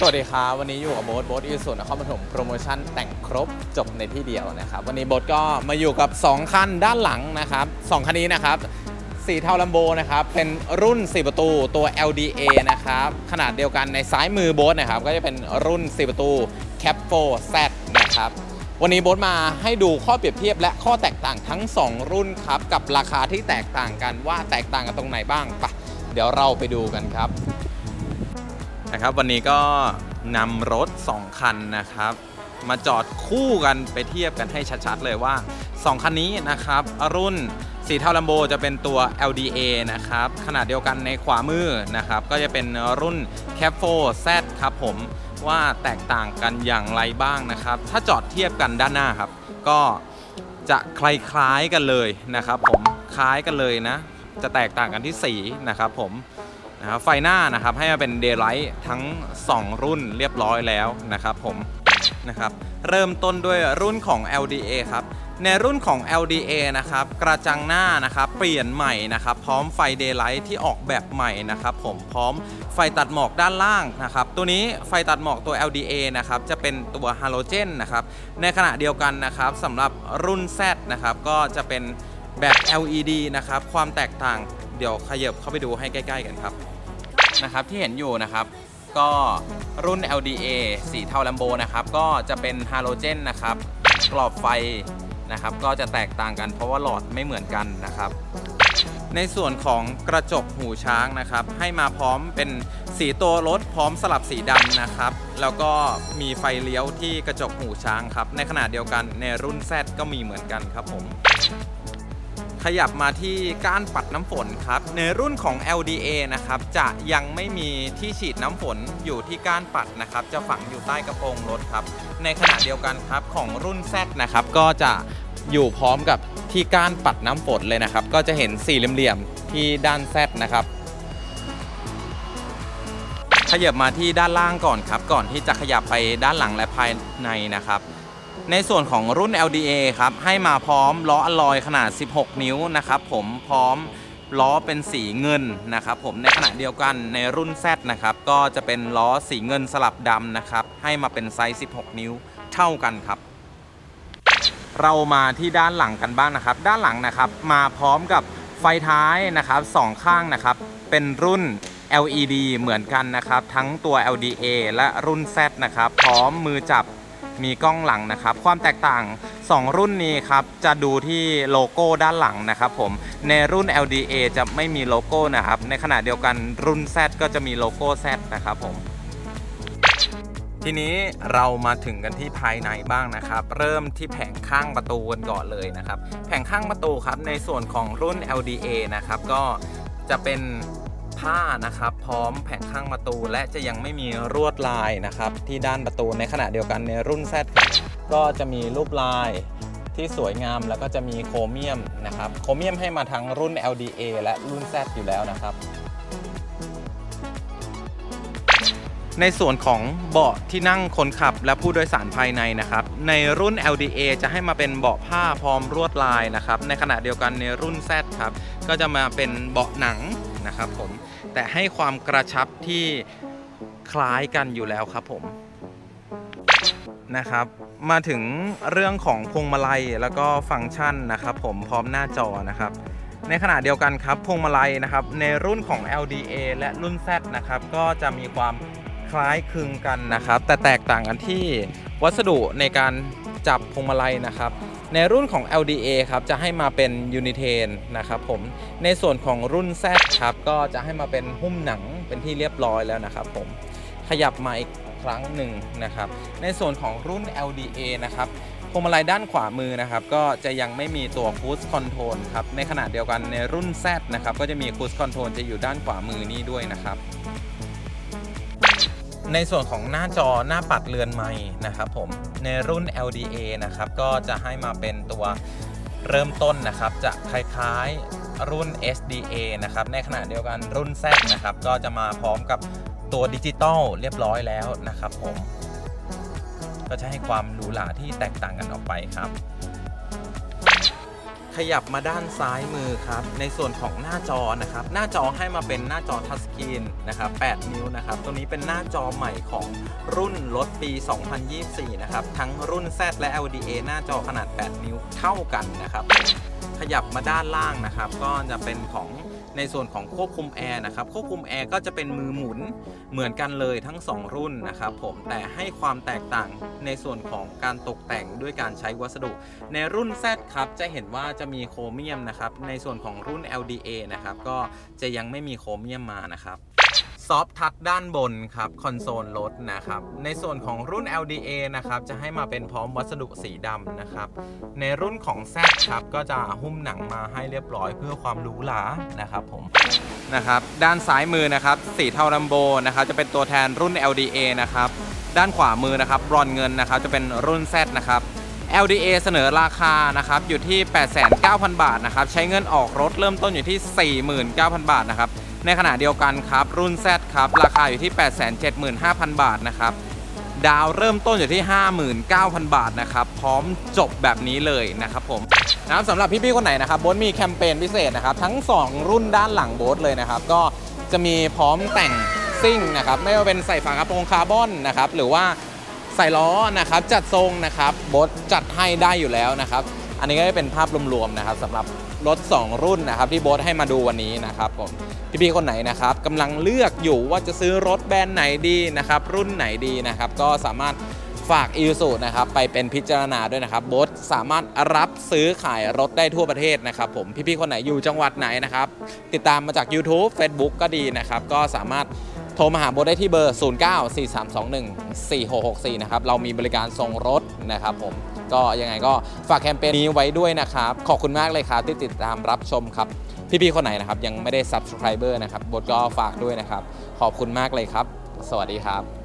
สวัสดีครับวันนี้อยู่กับโบ๊ทโบ๊ทอีสุนครปฐมโปรโมชั่นแต่งครบจบในที่เดียวนะครับ วันนี้โบ๊ทก็มาอยู่กับ 2 คันด้านหลังนะครับสองคันนี้นะครับสีเทาลัมโบนะครับ เป็นรุ่น 4 ประตูตัว LDA นะครับ ขนาดเดียวกันในซ้ายมือโบ๊ทนะครับ ก็จะเป็นรุ่น 4 ประตู Cap 4 Z นะครับ วันนี้โบ๊ทมาให้ดูข้อเปรียบเทียบและข้อแตกต่างทั้ง 2 รุ่นครับ กับราคาที่แตกต่างกันว่าแตกต่างกันตรงไหนบ้างไปะเดี๋ยวเราไปดูกันครับ นะครับ วันนี้ก็นำรถ 2 คันนะครับ มาจอดคู่กันไปเทียบกันให้ชัดๆเลยว่า 2 คันนี้นะครับ รุ่นสีเทาลัมโบจะเป็นตัว LDA นะครับ ขนาดเดียวกันในขวามือนะครับ ก็จะเป็นรุ่น Cap 4 Z ครับผมว่าแตกต่างกันอย่างไรบ้างนะครับ ถ้าจอดเทียบกันด้านหน้าครับ ก็จะคล้ายๆกันเลยนะครับ ผมคล้ายกันเลยนะ จะแตกต่างกันที่สีนะครับ ผม นะครับไฟหน้านะครับให้มาเป็น Daylight ทั้ง 2 รุ่นเรียบร้อยแล้วนะครับผมนะครับเริ่มต้นด้วยรุ่นของ LDA ครับในรุ่นของ LDA นะครับกระจังหน้านะครับเปลี่ยนใหม่นะครับพร้อมไฟ Daylight ที่ออกแบบใหม่นะครับผมพร้อมไฟตัดหมอกด้านล่างนะครับตัวนี้ไฟตัดหมอกตัว LDA นะครับจะเป็นตัวฮาโลเจนนะครับในขณะเดียวกันนะครับสำหรับรุ่น Z นะครับก็จะเป็นแบบ LED นะครับความแตกต่างเดี๋ยวขยับเข้าไปดูให้ใกล้ ๆ กันครับ นะครับที่เห็นอยู่นะครับก็รุ่น LDA สีเทาลัมโบนะครับก็จะเป็นฮาโลเจนนะครับกรอบไฟนะครับก็จะแตกต่างกันเพราะว่าหลอดไม่เหมือนกันนะครับ ในส่วนของกระจกหูช้างนะครับ ให้มาพร้อมเป็นสีตัวรถพร้อมสลับสีดำนะครับ แล้วก็มีไฟเลี้ยวที่กระจกหูช้างครับ ในขณะเดียวกันในรุ่น Z ก็มีเหมือนกันครับผม ขยับมาที่ก้านปัดน้ำฝนครับ ในรุ่นของ LDA นะครับ จะยังไม่มีที่ฉีดน้ำฝนอยู่ที่ก้านปัดนะครับ จะฝังอยู่ใต้กระโปรงรถครับ ในขณะเดียวกันครับของรุ่น Z นะครับ ก็จะอยู่พร้อมกับที่ก้านปัดน้ำฝนเลยนะครับ ก็จะเห็นสี่เหลี่ยมๆที่ด้าน Z นะครับขยับมาที่ด้านล่างก่อนครับ ก่อนที่จะขยับไปด้านหลังและภายในนะครับ ในส่วนของรุ่น LDA ครับ ให้มาพร้อมล้ออลลอยขนาด 16 นิ้วนะครับผมพร้อมล้อเป็นสีเงินนะครับผมในขณะเดียวกันในรุ่น Z นะครับก็จะเป็นล้อสีเงินสลับดำนะครับให้มาเป็นไซส์ 16 นิ้วเท่ากันครับ เรามาที่ด้านหลังกันบ้างนะครับ ด้านหลังนะครับมาพร้อมกับไฟท้ายนะครับสองข้างนะครับเป็นรุ่น LED เหมือนกันนะครับ ทั้งตัว LDA และรุ่น Z นะครับ พร้อมมือจับ มีกล้องหลังนะครับ ความแตกต่าง 2 รุ่นนี้ครับจะดูที่โลโก้ด้านหลังนะครับผมในรุ่น LDA จะไม่มีโลโก้นะครับ ในขณะเดียวกันรุ่น Z ก็จะมีโลโก้ Z นะครับผมทีนี้เรามาถึงกันที่ภายในบ้างนะครับ เริ่มที่แผงข้างประตูกันก่อนเลยนะครับ แผงข้างประตูครับในส่วนของรุ่น LDA นะครับก็จะเป็น ผ้านะครับ พร้อมแผงข้างประตู และจะยังไม่มีรวดลายนะครับ ที่ด้านประตูในขณะเดียวกันในรุ่น Z ก็จะมีรูปลายที่สวยงามแล้วก็จะมีโครเมียมนะครับ โครเมียมให้มาทั้งรุ่น LDA และรุ่น Z อยู่แล้วนะครับ ในส่วนของเบาะที่นั่งคนขับและผู้โดยสารภายในนะครับ ในรุ่น LDA จะให้มาเป็นเบาะผ้าพร้อมลวดลายนะครับ ในขณะเดียวกันในรุ่น Z ครับ ก็จะมาเป็นเบาะหนัง นะครับผมแต่ให้ความกระชับที่คล้ายกันอยู่แล้วครับผมนะครับมาถึงเรื่องของพวงมาลัยแล้วก็ฟังก์ชันนะครับผมพร้อมหน้าจอนะครับ ในขณะเดียวกันครับพวงมาลัยนะครับในรุ่นของ LDA และรุ่น Z นะครับก็จะมีความคล้ายคลึงกันนะครับ แต่แตกต่างกันที่วัสดุในการจับพวงมาลัยนะครับ ในรุ่นของ LDA ครับจะให้มาเป็นยูนิเทนนะครับผมในส่วนของรุ่น Z ครับก็จะให้มาเป็นหุ้มหนังเป็นที่เรียบร้อยแล้วนะครับผมขยับมาอีกครั้งหนึ่งนะครับในส่วนของรุ่น LDA นะครับพวงมาลัยด้านขวามือนะครับก็จะยังไม่มีตัวคูสคอนโทรลครับในขณะเดียวกันในรุ่น Z นะครับก็จะมีคูสคอนโทรลจะอยู่ด้านขวามือนี้ด้วยนะครับ ในส่วนของหน้าจอหน้าปัดเรือนไม้นะครับผมในรุ่น LDA นะครับก็จะให้มาเป็นตัวเริ่มต้นนะครับ จะคล้ายๆรุ่น SDA นะครับในขณะเดียวกันรุ่น Z นะครับ ก็จะมาพร้อมกับตัวดิจิตอลเรียบร้อยแล้วนะครับผม ก็จะให้ความหรูหราที่แตกต่างกันออกไปครับ ขยับมาด้านซ้ายมือครับ ในส่วนของหน้าจอนะครับ หน้าจอให้มาเป็นหน้าจอทัชสกรีนนะครับ 8 นิ้วนะครับ ตัวนี้เป็นหน้าจอใหม่ของรุ่นรถปี 2024 นะครับ ทั้งรุ่น Z และ LDA หน้าจอขนาด 8 นิ้วเท่ากันนะครับ ขยับมาด้านล่างนะครับ ก็จะเป็นของ ในส่วนของควบคุมแอร์นะครับควบคุมแอร์ก็จะเป็นมือหมุนเหมือนกันเลยทั้ง 2 รุ่นนะครับผมแต่ให้ความแตกต่างในส่วนของการตกแต่งด้วยการใช้วัสดุ ในรุ่น Z ครับจะเห็นว่าจะมีโครเมียมนะครับในส่วนของรุ่น LDA นะครับก็จะยังไม่มีโครเมียมมานะครับ ซอฟทัชด้านบนครับคอนโซลรถนะครับ ในส่วนของรุ่น LDA นะครับ จะให้มาเป็นพร้อมวัสดุสีดำนะครับ ในรุ่นของ Z ครับ ก็จะหุ้มหนังมาให้เรียบร้อยเพื่อความหรูหรานะครับผมนะครับ ด้านซ้ายมือนะครับ สีเทาลัมโบนะครับ จะเป็นตัวแทนรุ่น LDA นะครับ ด้านขวามือนะครับบรอนเงินนะครับ จะเป็นรุ่น Z นะครับ LDA เสนอราคานะครับอยู่ที่ 89,000 บาทนะครับ ใช้เงินออกรถเริ่มต้นอยู่ที่ 49,000 บาทนะครับ ในขณะเดียวกันครับ รุ่น Z ครับ ราคาอยู่ที่ 875,000 บาทนะครับ ดาวเริ่มต้นอยู่ที่ 59,000 บาทนะครับ พร้อมจบแบบนี้เลยนะครับผมนะครับสำหรับพี่ๆคนไหนนะครับโบ๊ทมีแคมเปญพิเศษนะครับ ทั้ง 2 รุ่นด้านหลังโบ๊ทเลยนะครับ ก็จะมีพร้อมแต่งซิ่งนะครับ ไม่ว่าเป็นใส่ฝากระโปรงคาร์บอนนะครับ หรือว่าใส่ล้อนะครับ จัดทรงนะครับบดจัดให้ได้อยู่แล้วนะครับ อันนี้ก็จะเป็นภาพรวมๆนะครับสำหรับ รถ 2 รุ่นนะครับที่โบทให้มาดูวันนี้นะครับผมพี่ๆคนไหนนะครับกำลังเลือกอยู่ว่าจะซื้อรถแบรนด์ไหนดีนะครับรุ่นไหนดีนะครับก็สามารถฝากอีซูนะครับไปเป็นพิจารณาด้วยนะครับโบทสามารถรับซื้อขายรถได้ทั่วประเทศนะครับผมพี่ๆคนไหนอยู่จังหวัดไหนนะครับติดตามมาจาก YouTube Facebook ก็ดีนะครับก็สามารถโทรมาหาโบทได้ที่เบอร์ 0943214664 นะครับ เรามีบริการส่งรถนะครับผม ก็ยังไงก็ฝากแคมเปญนี้ไว้ด้วยนะครับ ขอบคุณมากเลยครับที่ติดตามรับชมครับ พี่ๆคนไหนนะครับยังไม่ได้ Subscriber นะครับโบทก็ฝากด้วยนะครับ ขอบคุณมากเลยครับ สวัสดีครับ